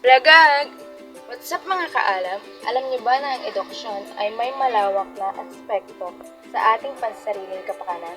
Plagag! What's up mga kaalam? Alam niyo ba na ang edukasyon ay may malawak na aspekto sa ating pansariling kapakanan?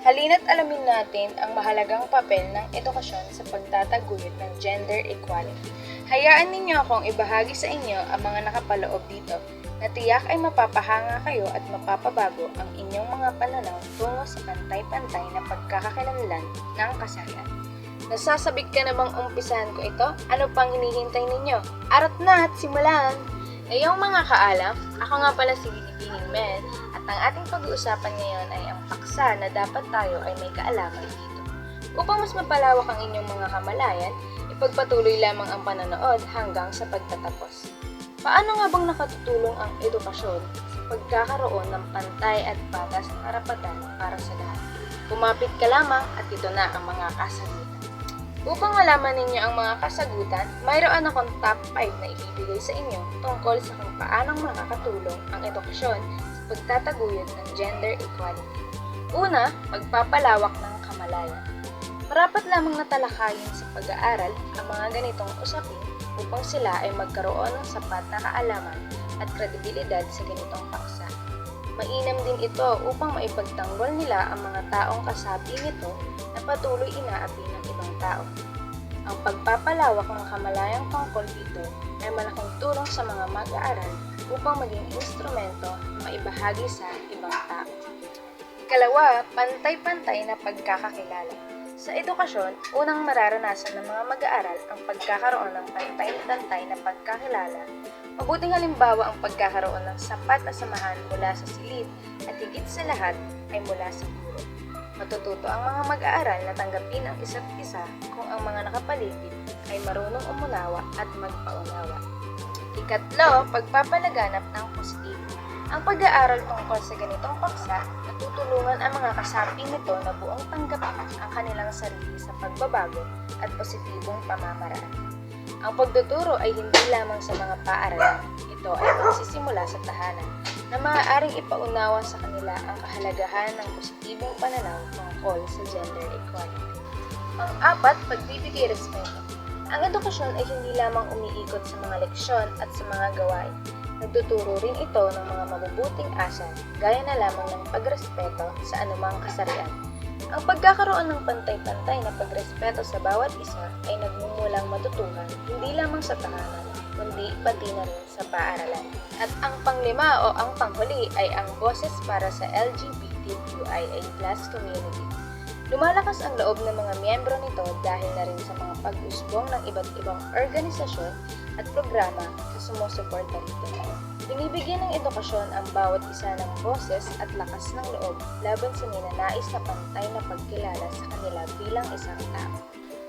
Halina't alamin natin ang mahalagang papel ng edukasyon sa pagtataguyod ng gender equality. Hayaan ninyo akong ibahagi sa inyo ang mga nakapaloob dito na tiyak ay mapapahanga kayo at mapapabago ang inyong mga pananaw tungo sa pantay-pantay na pagkakakilanlan ng kasarian. Nasasabik ka na bang umpisahan ko ito? Ano pang hinihintay ninyo? Arat na at simulan! Ngayong mga kaalam, ako nga pala si Lilipining Men at ang ating pag-uusapan ngayon ay ang paksa na dapat tayo ay may kaalaman dito. Upang mas mapalawak ang inyong mga kamalayan, ipagpatuloy lamang ang panonood hanggang sa pagtatapos. Paano nga bang nakatutulong ang edukasyon sa pagkakaroon ng pantay at patas na karapatan para sa lahat? Kumapit ka lamang at ito na ang mga kasagutan. Upang malaman ninyo ang mga kasagutan, mayroon akong top 5 na ibibigay sa inyo tungkol sa kung paanong makakatulong ang edukasyon sa pagtataguyod ng gender equality. Una, pagpapalawak ng kamalayan. Marapat lamang natalakayin sa pag-aaral ang mga ganitong usapin upang sila ay magkaroon ng sapat na kaalaman at kredibilidad sa ganitong paksa. Mainam din ito upang maipagtanggol nila ang mga taong kasapi nito na patuloy inaapi ng ibang tao. Ang pagpapalawak ng kamalayang tungkol dito ay malaking tulong sa mga mag-aaral upang maging instrumento na maibahagi sa ibang tao. Ikalawa, pantay-pantay na pagkakakilala. Sa edukasyon, unang mararanasan ng mga mag-aaral ang pagkakaroon ng pantay-pantay na pagkakilala. Mabuting halimbawa ang pagkakaroon ng sapat na samahan mula sa silid at higit sa lahat ay mula sa guro. Matututo ang mga mag-aaral na tanggapin ang isa't isa kung ang mga nakapaligid ay marunong umunawa at magpaunawa. Ikatlo, pagpapalaganap ng positibo. Ang pag-aaral tungkol sa ganitong paksa, natutulungan ang mga kasapi nito na buong tanggapin ang kanilang sarili sa pagbabago at positibong pamamaraan. Ang pagtuturo ay hindi lamang sa mga paaralan. Ito ay magsisimula sa tahanan na maaaring ipaunawa sa kanila ang kahalagahan ng positibong pananaw tungkol sa gender equality. Ang apat, pagbibigay respeto. Ang edukasyon ay hindi lamang umiikot sa mga leksyon at sa mga gawain. Nagtuturo rin ito ng mga mabubuting asal, gaya na lamang ng pagrespeto sa anumang kasarian. Ang pagkakaroon ng pantay-pantay na pagrespeto sa bawat isa ay nagmumulang matutunan hindi lamang sa tahanan, kundi pati na rin sa paaralan. At ang panglima o ang panghuli ay ang boses para sa LGBTQIA community. Lumalakas ang loob ng mga miyembro nito dahil na rin sa mga pag-usbong ng iba't ibang organisasyon at programa na sumusuporta rito. Binibigyan ng edukasyon ang bawat isa ng boses at lakas ng loob laban sa ninanais na pantay na pagkilala sa kanila bilang isang tao.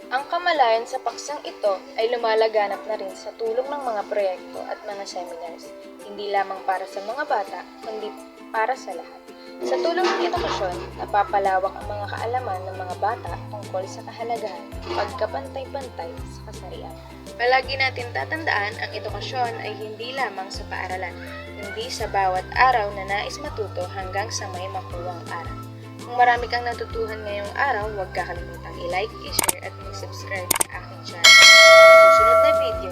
Ang kamalayan sa paksang ito ay lumalaganap na rin sa tulong ng mga proyekto at mga seminars, hindi lamang para sa mga bata, kundi para sa lahat. Sa tulong ng edukasyon, napapalawak ang mga kaalaman ng mga bata tungkol sa kahalagahan pagkapantay-pantay sa kasarian. Palagi natin tatandaan ang edukasyon ay hindi lamang sa paaralan, kundi sa bawat araw na nais matuto hanggang sa may makuwang aral. Kung marami kang natutuhan ngayong araw, huwag kakalimutang i-like, i-share at mag-subscribe sa aking channel. Sa susunod na video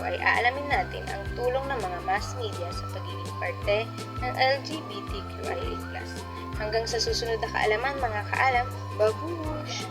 mass media sa pagiging parte ng LGBTQIA+. Hanggang sa susunod na kaalaman mga kaalam, babush!